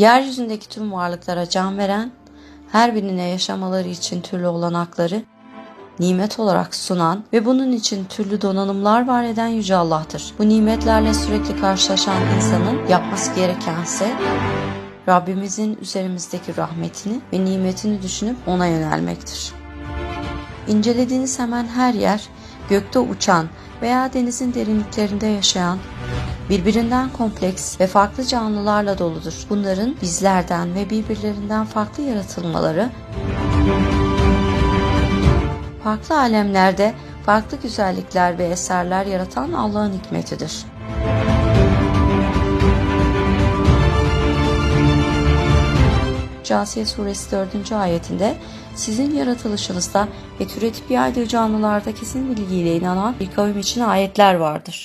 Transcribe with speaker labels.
Speaker 1: Yeryüzündeki tüm varlıklara can veren, her birine yaşamaları için türlü olanakları nimet olarak sunan ve bunun için türlü donanımlar var eden Yüce Allah'tır. Bu nimetlerle sürekli karşılaşan insanın yapması gerekense Rabbimizin üzerimizdeki rahmetini ve nimetini düşünüp ona yönelmektir. İncelediğiniz hemen her yer gökte uçan veya denizin derinliklerinde yaşayan birbirinden kompleks ve farklı canlılarla doludur. Bunların bizlerden ve birbirlerinden farklı yaratılmaları farklı alemlerde farklı güzellikler ve eserler yaratan Allah'ın hikmetidir. Câsiye suresi 4. ayetinde sizin yaratılışınızda ve türetip yaydığı canlılarda kesin bilgiyle inanan bir kavim için ayetler vardır.